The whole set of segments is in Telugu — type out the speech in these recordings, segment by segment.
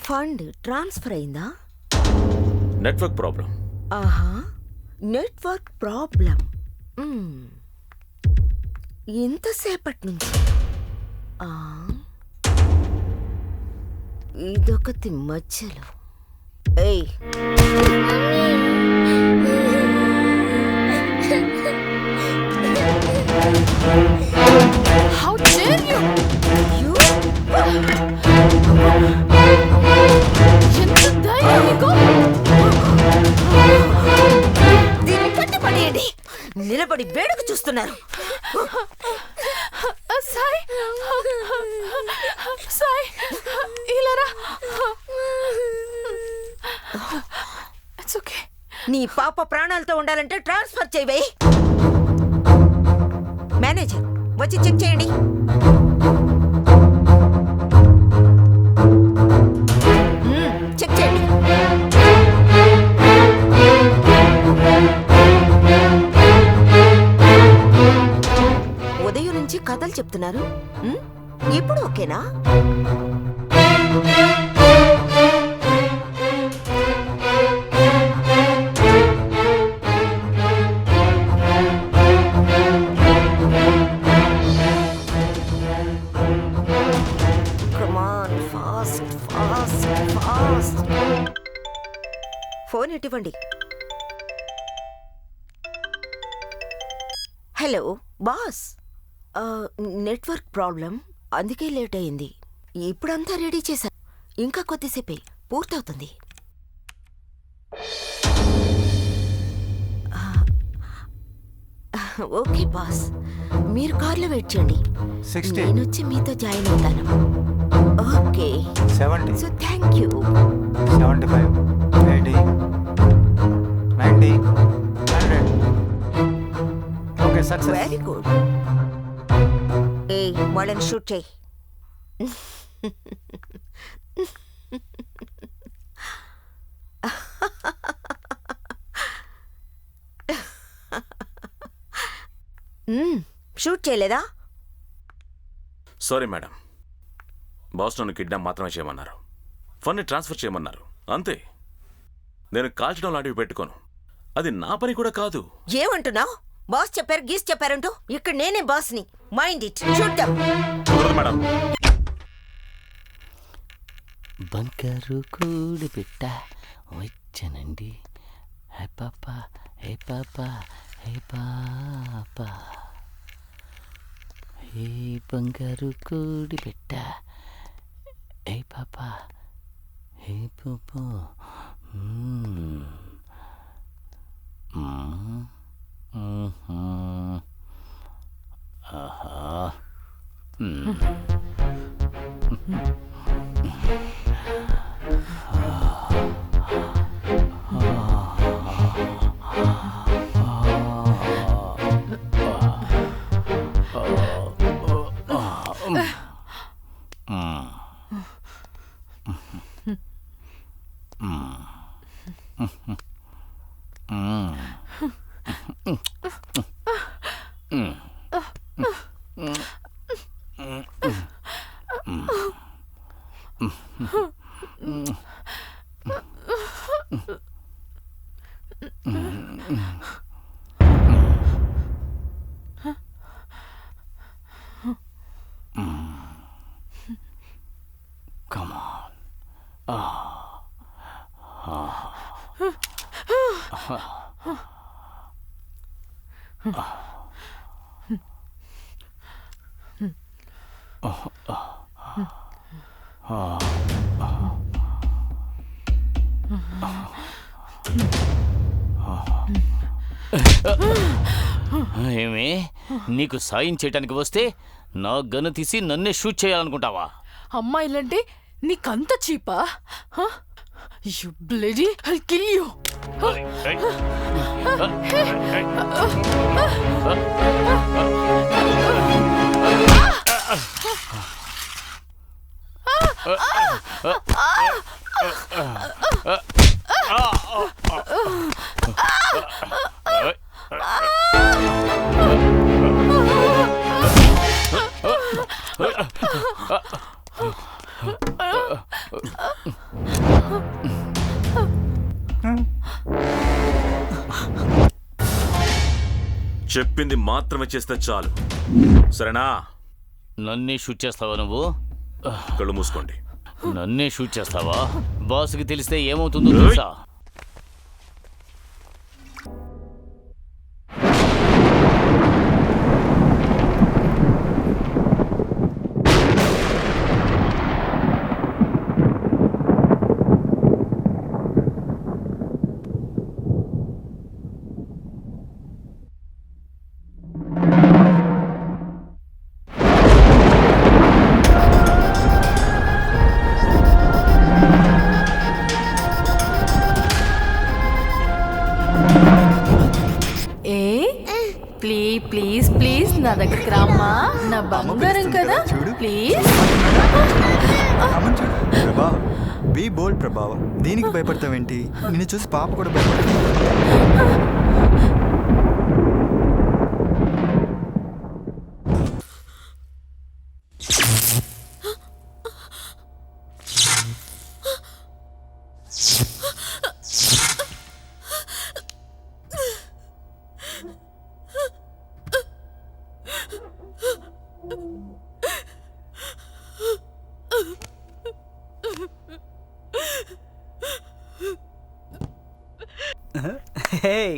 ఫండ్ ట్రాన్స్ఫర్ అయిందా? Network problem. ఆహా నెట్వర్క్ ప్రాబ్లం. ఎంతసేపటి నుంచి. ఆ, ఇదొకటి మధ్యలో. ఏయ్. How dare you? you నిలబడి వేడుక చూస్తున్నారు. సాయ్ సాయ్ నీ పాప ప్రాణాలతో ఉండాలంటే ట్రాన్స్ఫర్ చేయవే. మేనేజర్ వచ్చి చెక్ చేయండి. కథలు చెప్తున్నారు? ఎప్పుడు ఇప్పుడు ఓకేనా? Come on fast fast fast phone ఇవ్వండి హలో బాస్ నెట్వర్క్ ప్రాబ్లం అందుకే లేట్ అయింది. ఇప్పుడంతా రెడీ చేశా ఇంకా కొద్దిసేపే పూర్తవుతుంది. Okay boss. మీరు కార్లో వెయిట్ చేయండి. నేను వచ్చి మీతో జాయిన్ అవుతాను. Okay. So thank you seventy five eighty ninety hundred okay success very good ఏ వాళ్ళని షూట్ చేయి. షూట్ చేయలేదా? Sorry madam. బాస్ నన్ను కిడ్నాప్ మాత్రమే చేయమన్నారు. ఫండ్ని ట్రాన్స్ఫర్ చేయమన్నారు. అంతే. నేను కాల్చడం లాంటివి పెట్టుకోను. అది నా పని కూడా కాదు. ఏమంటున్నావు? బాస్ చెప్పారు గీస్ చెప్పారంటూ ఇక్కడ నేనే బాస్ని. Mind it. చూద్దాం కుదరదు మేడం. బంకరు కూడి పెట్ట వచ్చానండి. హే పాప హే పాప హే పాప. హే బంగారు కూడి పెట్ట హే పాప హే పాప Mm. Uh, uh. ఏమి నీకు సాయం చేయడానికి వస్తే నా గను తీసి నన్నే షూట్ చేయాలనుకుంటావా? అమ్మాయిలంటే నీకంత చీపా? Ah! చెప్పింది మాత్రమే చేస్తే చాలు. సరేనా? నన్నీ షూట్ చేస్తావా నువ్వు? కళ్ళు మూసుకోండి. నన్నే షూట్ చేస్తావా? బాస్కి తెలిస్తే ఏమవుతుందో తెలుసా? బంగారం కదా? చూడు. ప్లీజ్ అమ్మని చూడు. ప్రభా బీ బోల్డ్ ప్రభావ. దీనికి భయపడతావేంటి? నిన్ను చూసి పాప కూడా భయపడుతుంది.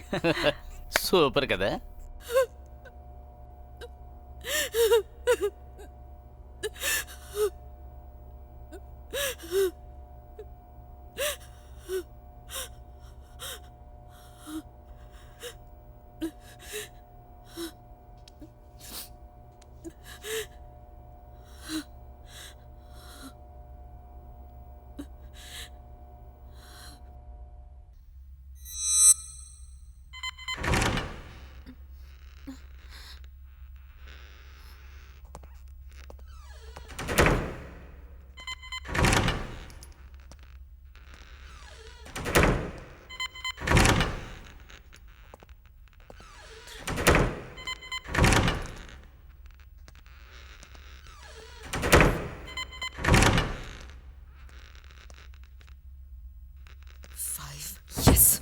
సూపర్ కదా? Yes.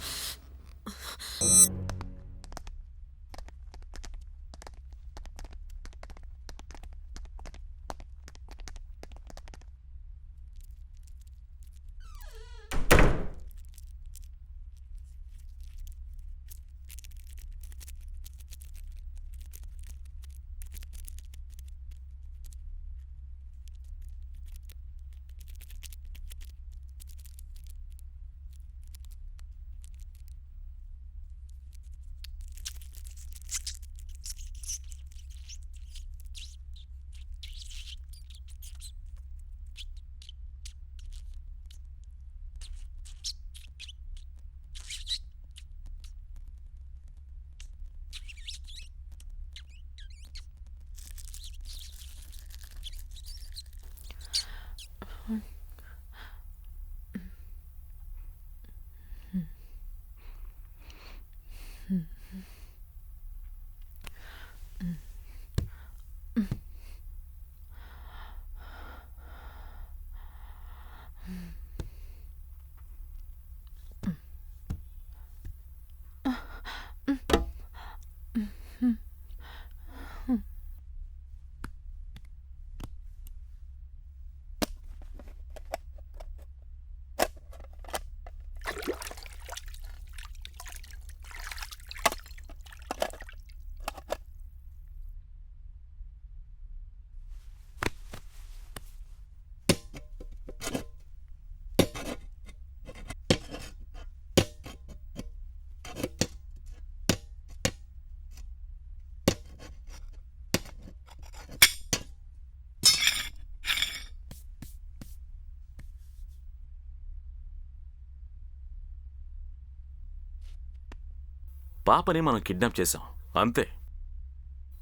పాపని మనం కిడ్నాప్ చేశాం. అంతే.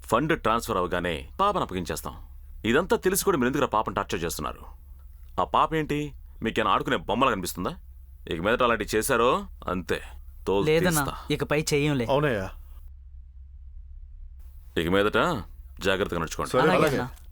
ఫండ్ ట్రాన్స్ఫర్ అవగానే పాపను అప్పగించేస్తాం. ఇదంతా తెలిసి కూడా మీరు ఎందుకు పాపను టార్చర్ చేస్తున్నారు? ఆ పాప ఏంటి? మీకేమైనా ఆడుకునే బొమ్మలు కనిపిస్తుందా? ఇక మీదట అలాంటివి చేశారో? అంతే. లేదన్నా. ఇకపై చెయ్యంలే అవునయ్యా. ఇక మీదట జాగ్రత్తగా నడుచుకోండి.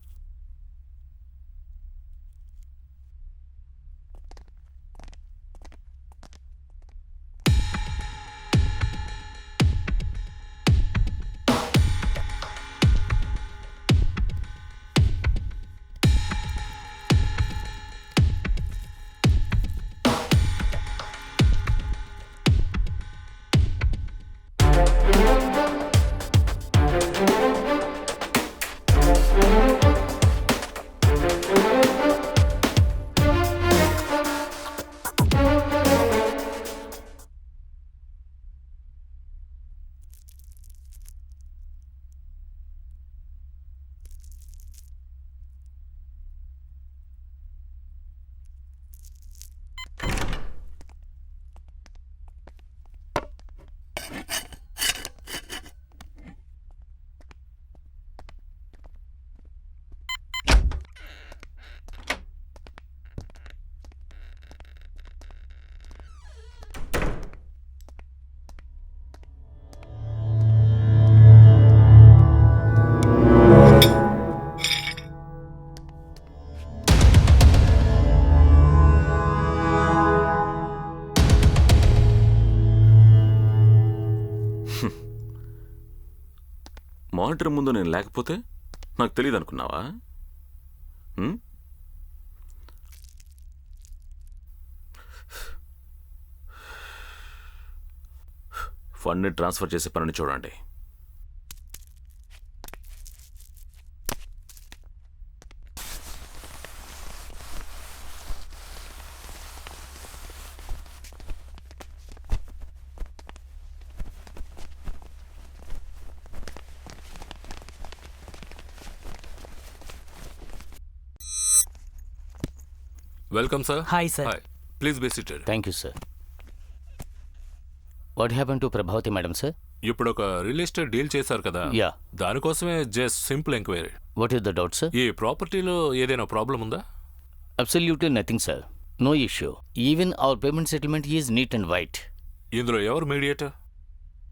మానిటర్ ముందు నేను లేకపోతే నాకు తెలియదు అనుకున్నావా? ఫండ్ని ట్రాన్స్ఫర్ చేసే పనిని చూడండి. Welcome sir hi sir hi please be seated thank you sir what happen to Prabhavati madam sir ఇప్పుడు ఒక రియల్ ఎస్టేట్ డీల్ చేశారు కదా. యా దానికోసమే just simple enquiry what is the doubt sir ఈ ప్రాపర్టీలో ఏదైనా ప్రాబ్లం ఉందా? Absolutely nothing sir no issue even our payment settlement is neat and white ఇందులో ఎవరు మీడియేటర్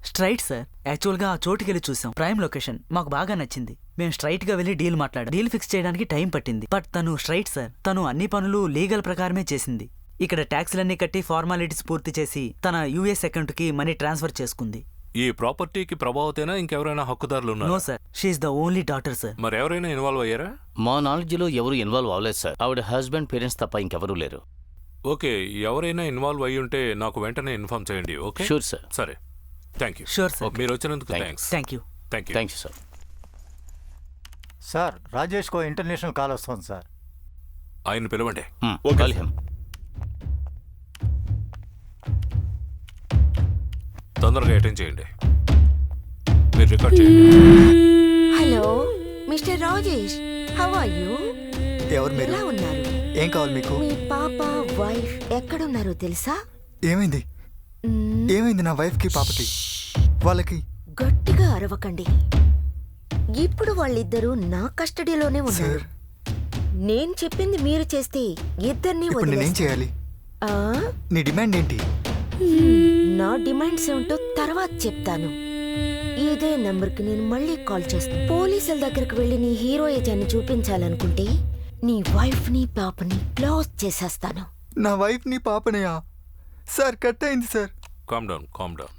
స్ట్రైట్ సార్. యాక్చువల్గా ఆ చోటుకి వెళ్ళి చూసాం. Prime location. మాకు బాగా నచ్చింది. మేము స్ట్రైట్గా వెళ్ళి డీల్ మాట్లాడాం. డీల్ ఫిక్స్ చేయడానికి టైం పట్టింది. బట్ తను స్ట్రైట్ సార్. తను అన్ని పనులు లీగల్ ప్రకారమే చేసింది. ఇక్కడ ట్యాక్స్లన్నీ కట్టి ఫార్మాలిటీస్ పూర్తి చేసి తన యూఎస్ అకౌంట్కి మనీ ట్రాన్స్ఫర్ చేసుకుంది. ఈ ప్రాపర్టీకి ప్రభావతేనా ఇంకెవరైనా హక్కుదారులు నో ఉన్నారు sir she's the only daughter sir. మరి ఎవరైనా ఇన్వాల్వ్ అయ్యారా? మా నాలెడ్జ్లో ఎవరు ఇన్వాల్వ్ అవ్వలేదు సార్. ఆవిడ హస్బెండ్ పేరెంట్స్ తప్ప ఇంకెవరూ లేరు. ఓకే ఎవరైనా ఇన్వాల్వ్ అయ్యి ఉంటే నాకు వెంటనే ఇన్ఫార్మ్ చేయండి ఓకే? Sure sir. సరే. థ్యాంక్ యూ షూర్ సార్ మీరు వచ్చినందుకు Thank- thanks thank you thank you thank you sir sir రాజేష్కో international call వస్తుంది సార్ ఆయన పిలవండి. కాల్ హిమ్ తొందరగా అటెండ్ చేయండి. మీరు రికార్డ్ చేయండి. Hello mister Rajesh how are you ఎవరు మీరు? ఎలా ఉన్నారు? ఏం కావాలి మీకు? మీ పాప వైఫ్ ఎక్కడున్నారో తెలుసా? ఏమైంది? ఏమైంది నా వైఫ్కి పాపకి? వాళ్ళకి? గట్టిగా అరవకండి. ఇప్పుడు వాళ్ళిద్దరూ నా కస్టడీలోనే ఉన్నారు. సార్. నేను చెప్పింది మీరు చేస్తే ఇద్దరిని ఇప్పుడు నేనేం. చేయాలి? ఆ, నీ డిమాండ్ ఏంటి? నా డిమాండ్స్ ఏమిటో తర్వాత చెప్తాను. ఇదే నంబర్కి నేను మళ్ళీ కాల్ చేస్తాను. పోలీసుల దగ్గరకు వెళ్ళి నీ హీరోయిజాన్ని చూపించాలనుకుంటే నీ వైఫ్ని పాపని క్లోజ్ చేసేస్తాను. నా వైఫ్ని పాపనయా? సార్ కట్ అయింది sir. Calm down calm down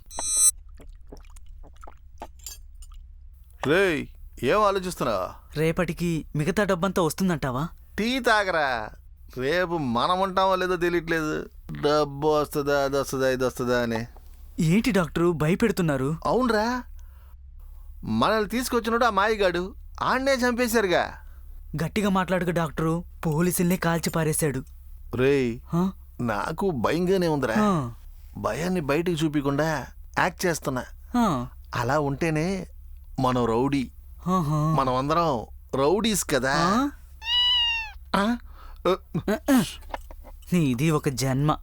రేయ్ ఏం ఆలోచిస్తున్నా రేపటికి మిగతా డబ్బంతా వస్తుందంటావా? టీ తాగరా. రేపు మనం ఉంటామో లేదో తెలియట్లేదు. డబ్బు వస్తుందా అది వస్తుందా ఇది వస్తుందా అని. ఏంటి డాక్టరు భయపెడుతున్నారు? అవునరా. మనల్ని తీసుకొచ్చినోడు ఆ మాయగాడు. ఆడనే చంపేశారుగా. గట్టిగా మాట్లాడుక డాక్టరు. పోలీసుల్ని కాల్చి పారేశాడు. రేయ్ హ? నాకు భయంగానే ఉందిరా. భయాన్ని బయటికి చూపించకుండా యాక్ట్ చేస్తున్నా. అలా ఉంటేనే మనం రౌడీ. మనం అందరం రౌడీస్ కదా. నీది ఒక జన్మ.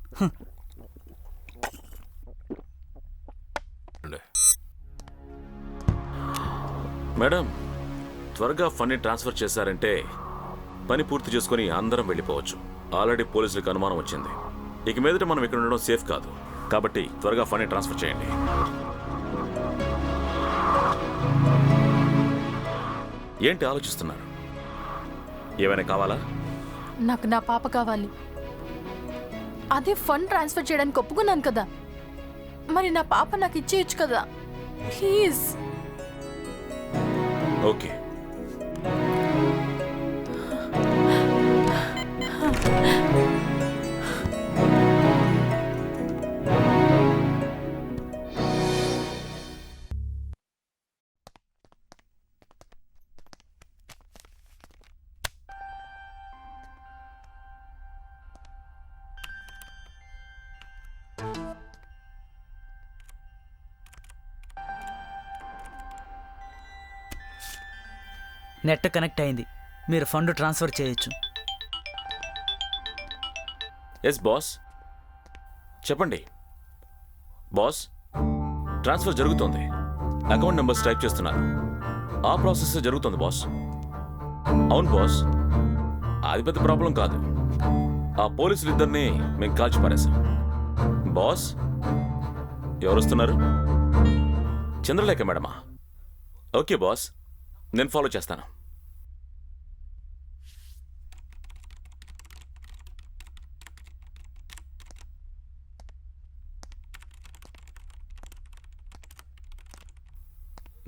మేడం త్వరగా ఫండ్ని ట్రాన్స్ఫర్ చేశారంటే పని పూర్తి చేసుకుని అందరం వెళ్ళిపోవచ్చు. ఆల్రెడీ పోలీసులకు అనుమానం వచ్చింది. ఇక మీదట మనం ఇక్కడ ఉండడం సేఫ్ కాదు. కాబట్టి త్వరగా ఫండ్ని ట్రాన్స్ఫర్ చేయండి. ఏంటి ఆలోచిస్తున్నారు? ఏమైనా కావాలా? నాకు నా పాప కావాలి. అదే ఫండ్ ట్రాన్స్ఫర్ చేయడానికి ఒప్పుకున్నాను కదా. మరి నా పాప నాకు ఇచ్చేయచ్చు కదా. ప్లీజ్. ఓకే. నెట్ కనెక్ట్ అయింది. మీరు ఫండ్ ట్రాన్స్ఫర్ చేయొచ్చు. ఎస్ బాస్ చెప్పండి. బాస్ ట్రాన్స్ఫర్ జరుగుతోంది. అకౌంట్ నెంబర్స్ టైప్ చేస్తున్నారు. ఆ ప్రాసెస్ జరుగుతుంది బాస్ అవును బాస్ అది పెద్ద ప్రాబ్లం కాదు. ఆ పోలీసులు ఇద్దరిని మేము కాల్చి పారేశాం. బాస్ ఎవరు వస్తున్నారు చంద్రలేఖ మేడమా? ఓకే బాస్ నేను ఫాలో చేస్తాను.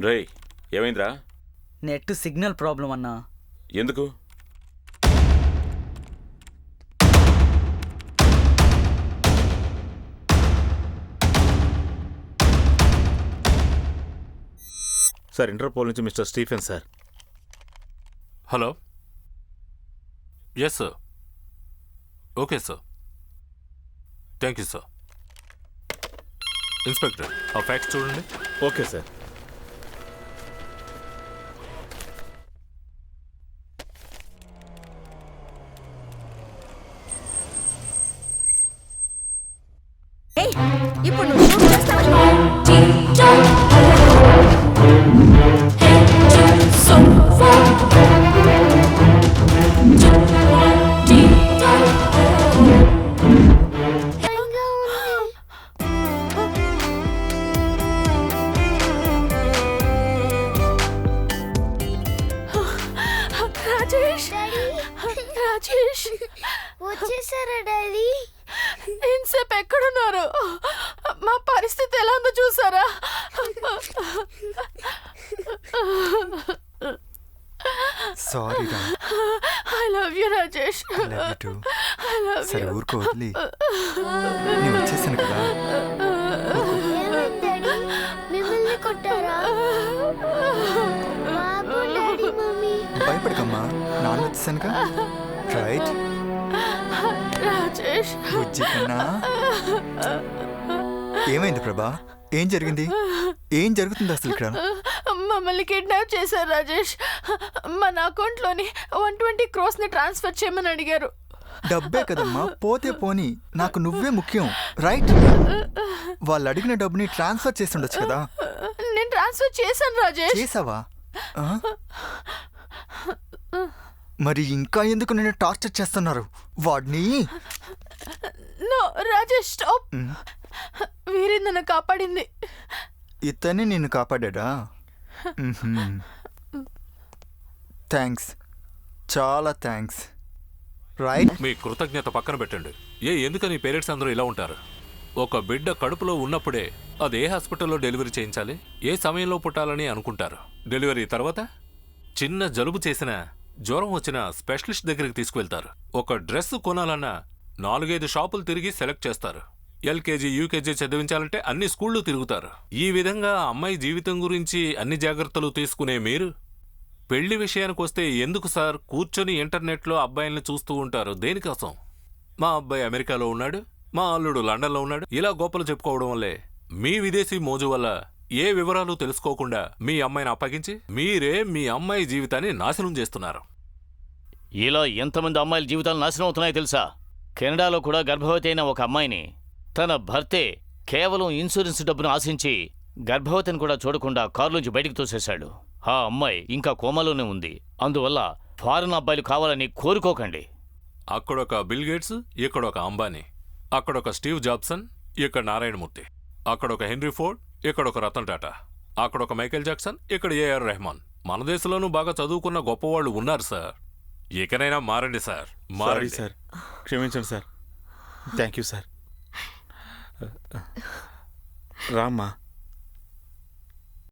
రేయ్ ఏమైందిరా? నెట్ సిగ్నల్ ప్రాబ్లం అన్నా. ఎందుకు? సార్ ఇంటర్పోల్ నుంచి mister Stephen sir. Hello. Yes sir okay sir thank you sir inspector ఆ ఫ్యాక్స్ చూడండి. ఓకే సార్ ఇప్పుడు చూసారా? సారీ రా I love you Rajesh love you too I love సరే ఊరుకో వదిలి. నేను వచ్చేసాను కదా. మిమ్మల్ని కొట్టారా? భయపడకమ్మా నాన్న వచ్చేసానుగా. రైట్ రాజేష్ బుజ్జి కన్నా. ఏమైంది ప్రభా? ఏం జరిగింది? ఏం జరుగుతుంది అసలు ఇక్కడ? మమ్మల్ని కిడ్నాప్ చేశారు రాజేష్. మన అకౌంట్లోని వన్ ట్వంటీ క్రోస్ని ట్రాన్స్ఫర్ చేయమని అడిగారు. డబ్బే కదమ్మా పోతే పోని. నాకు నువ్వే ముఖ్యం రైట్? వాళ్ళు అడిగిన డబ్బుని ట్రాన్స్ఫర్ చేసి ఉండొచ్చు కదా? నేను ట్రాన్స్ఫర్ చేశాను రాజేష్. చేసావా? మరి ఇంకా ఎందుకు నేను టార్చర్ చేస్తున్నారు? వాడిని నో రాజేష్ స్టాప్. వీరి నన్ను కాపాడింది. ఇతన్ని నిన్ను కాపాడా థ్యాంక్స్. చాలా థ్యాంక్స్. రైట్? మీ కృతజ్ఞత పక్కన పెట్టండి. ఏ ఎందుకని పేరెంట్స్ అందరూ ఇలా ఉంటారు? ఒక బిడ్డ కడుపులో ఉన్నప్పుడే అది ఏ హాస్పిటల్లో డెలివరీ చేయించాలి? ఏ సమయంలో పుట్టాలని అనుకుంటారు? డెలివరీ తర్వాత? చిన్న జలుబు చేసిన జ్వరం వచ్చిన స్పెషలిస్ట్ దగ్గరికి తీసుకువెళ్తారు. ఒక డ్రెస్ కొనాలన్నా నాలుగైదు షాపులు తిరిగి సెలెక్ట్ చేస్తారు. ఎల్కేజీ యూకేజీ చదివించాలంటే అన్ని స్కూళ్ళు తిరుగుతారు. ఈ విధంగా అమ్మాయి జీవితం గురించి అన్ని జాగ్రత్తలు తీసుకునే మీరు? పెళ్ళి విషయానికి వస్తే ఎందుకు సార్ కూర్చొని ఇంటర్నెట్లో అబ్బాయిల్ని చూస్తూ ఉంటారు? దేనికోసం? మా అబ్బాయి అమెరికాలో ఉన్నాడు మా అల్లుడు లండన్లో ఉన్నాడు. ఇలా గొప్పలు చెప్పుకోవడం వల్లే మీ విదేశీ మోజు వల్ల ఏ వివరాలు తెలుసుకోకుండా మీ అమ్మాయిని అప్పగించి మీరే మీ అమ్మాయి జీవితాన్ని నాశనం చేస్తున్నారు. ఇలా ఎంతమంది అమ్మాయిల జీవితాలు నాశనం అవుతున్నాయో తెలుసా? కెనడాలో కూడా గర్భవతి అయిన ఒక అమ్మాయిని తన భర్తే కేవలం ఇన్సూరెన్స్ డబ్బును ఆశించి గర్భవతిని కూడా చూడకుండా కారులోంచి బయటికి తోసేశాడు. ఆ అమ్మాయి ఇంకా కోమాలోనే ఉంది. అందువల్ల ఫారెన్ అబ్బాయిలు కావాలని కోరుకోకండి. అక్కడొక బిల్ గేట్స్ ఇక్కడొక అంబానీ అక్కడొక స్టీవ్ జాబ్సన్ ఇక్కడ నారాయణమూర్తి అక్కడొక హెన్రీ ఫోర్డ్ ఇక్కడొక రతన్ టాటా అక్కడొక మైకేల్ జాక్సన్ ఇక్కడ ఏఆర్ రెహమాన్. మన దేశంలోనూ బాగా చదువుకున్న గొప్పవాళ్ళు ఉన్నారు సార్. ఇకనైనా మారండి సార్ సారీ మారండి. సార్ క్షమించండి సార్. థ్యాంక్ యూ సార్ రామ్మా.